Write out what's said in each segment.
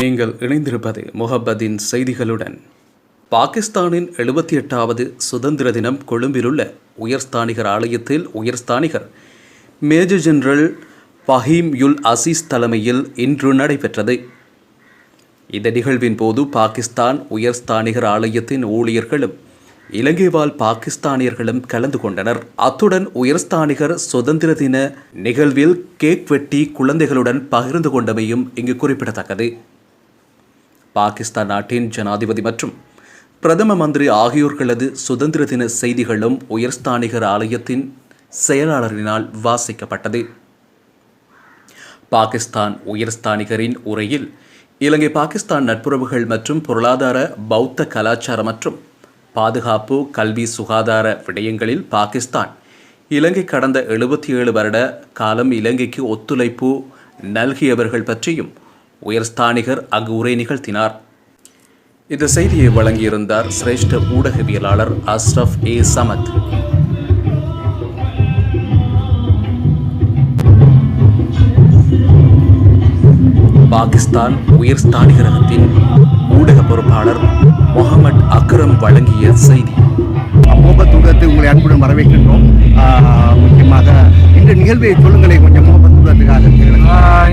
நீங்கள் இணைந்திருப்பது முகப்பதின் செய்திகளுடன். பாகிஸ்தானின் எழுபத்தி எட்டாவது சுதந்திர தினம் கொழும்பிலுள்ள உயர்ஸ்தானிகர் ஆலயத்தில் உயர்ஸ்தானிகர் மேஜர் ஜெனரல் பஹீம் யுல் அசீஸ் தலைமையில் இன்று நடைபெற்றது. இந்த நிகழ்வின் போது பாகிஸ்தான் உயர்ஸ்தானிகர் ஆலயத்தின் ஊழியர்களும் இலங்கை வாழ் பாகிஸ்தானியர்களும் கலந்து கொண்டனர். அத்துடன் உயர்ஸ்தானிகர் சுதந்திர தின நிகழ்வில் கேக் வெட்டி குழந்தைகளுடன் பகிர்ந்து கொண்டமையும் இங்கு குறிப்பிடத்தக்கது. பாகிஸ்தான் நாட்டின் ஜனாதிபதி மற்றும் பிரதம மந்திரி ஆகியோர்களது சுதந்திர தின செய்திகளும் உயர்ஸ்தானிகர் ஆலயத்தின் செயலாளரினால் வாசிக்கப்பட்டது. பாகிஸ்தான் உயர்ஸ்தானிகரின் உரையில் இலங்கை பாகிஸ்தான் நட்புறவுகள் மற்றும் பொருளாதார பௌத்த கலாச்சார மற்றும் பாதுகாப்பு கல்வி சுகாதார விடயங்களில் பாகிஸ்தான் இலங்கை கடந்த எழுபத்தி ஏழு வருட காலம் இலங்கைக்கு ஒத்துழைப்பு நல்கியவர்கள் பற்றியும் உயர்ஸ்தானிகர் அங்கு உரை நிகழ்த்தினார். இந்த செய்தியை வழங்கியிருந்தார் சிரேஷ்ட ஊடகவியலாளர் அஸ்ரப் ஏ. சமத். பாகிஸ்தான் உயர்ஸ்தானிகரகத்தின் ஊடக பொறுப்பாளர் முகமது அக்ரம் வழங்கிய செய்தி. முகபத்துடத்தை உங்களை அன்புடன் வரவேற்கின்றோம். ஆஹ் முக்கியமாக இந்த நிகழ்வை சொல்லுங்களேன் கொஞ்சம் முகபத்துடத்துக்காக ஆஹ்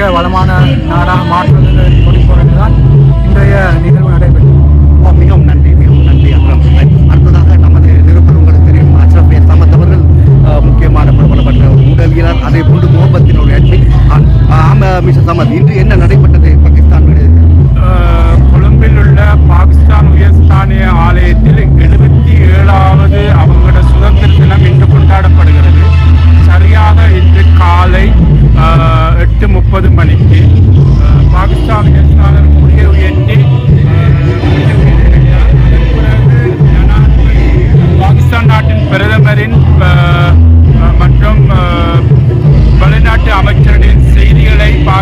மிக்க வளமான நாடாக மாற்றுவதில் கொடுப்போம் தான் இன்றைய நிகழ்வு நடைபெற்றது மிகவும் நன்றி மிகவும் நன்றி அக்ரம் அடுத்ததாக நமது நிருபர் உங்களுக்கு தெரியும் அஷ்ரப் ஏ சமத் அவர்கள் முக்கியமான பிரபலப்பட்ட ஊடகவியலாளர் அதே போன்று முகபத்தின் ஒரு அட்மின் ஆமா சமத் இன்று என்ன நடைபெற்றது?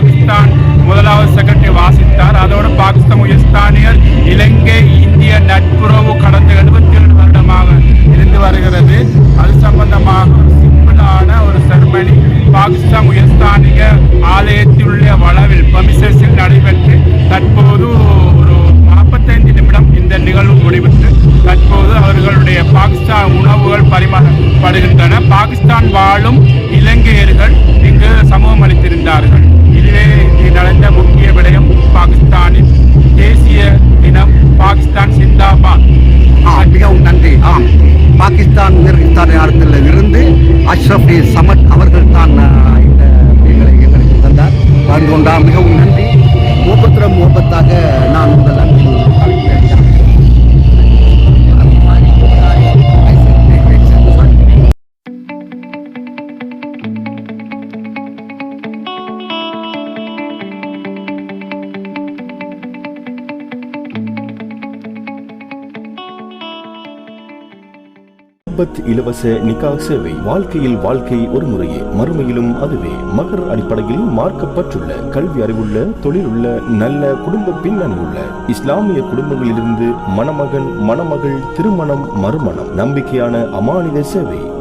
பாகிஸ்தான். முதலாவது செக்ரட்டரி வாசித்தார். அதோடு பாகிஸ்தான் உயர்ஸ்தானியர் இலங்கை இந்திய நட்புறவு கடந்த எழுபத்தி ஏழு வருடமாக இருந்து வருகிறது. அது சம்பந்தமாக ஒரு சிம்பிளான ஒரு செர்மனி பாகிஸ்தான் உயர்ஸ்தானிய ஆலயத்திலுள்ள வளவில் பமிசஸில் நடைபெற்று தற்போது ஒரு நாற்பத்தைந்து நிமிடம் இந்த நிகழ்வு முடிவுற்று தற்போது அவர்களுடைய பாகிஸ்தான் உணவுகள் பரிமாறப்படுகின்றன. பாகிஸ்தான் வாழும் இலங்கையர்கள் இங்கு சமூகம் அளித்திருந்தார்கள் இங்கு நடந்த முக்கிய விடயம் பாகிஸ்தானின் தேசிய தினம் பாகிஸ்தான் சிந்தாபாத். மிகவும் நன்றி. ஆம் பாகிஸ்தான் உயர்ஸ்தானியத்தில் இருந்து அஷ்ரப் ஏ சமத் அவர்கள் தான் இந்த எங்களுக்கு தந்தார். வாழ்ந்து கொண்டா மிகவும் நன்றி. முப்பத்திரம் முகபத்தாக முகப்பத் இலவச நிகா சேவை. வாழ்க்கையில் வாழ்க்கை ஒரு முறையே. மறுமையிலும் அதுவே. மகர் அடிப்படையில் மார்க்கப்பட்டுள்ள கல்வி அறிவுள்ள தொழில் உள்ள நல்ல குடும்ப பின்னணி உள்ள இஸ்லாமிய குடும்பங்களிலிருந்து மணமகன் மணமகள் திருமணம் மறுமணம் நம்பிக்கையான அமானித சேவை.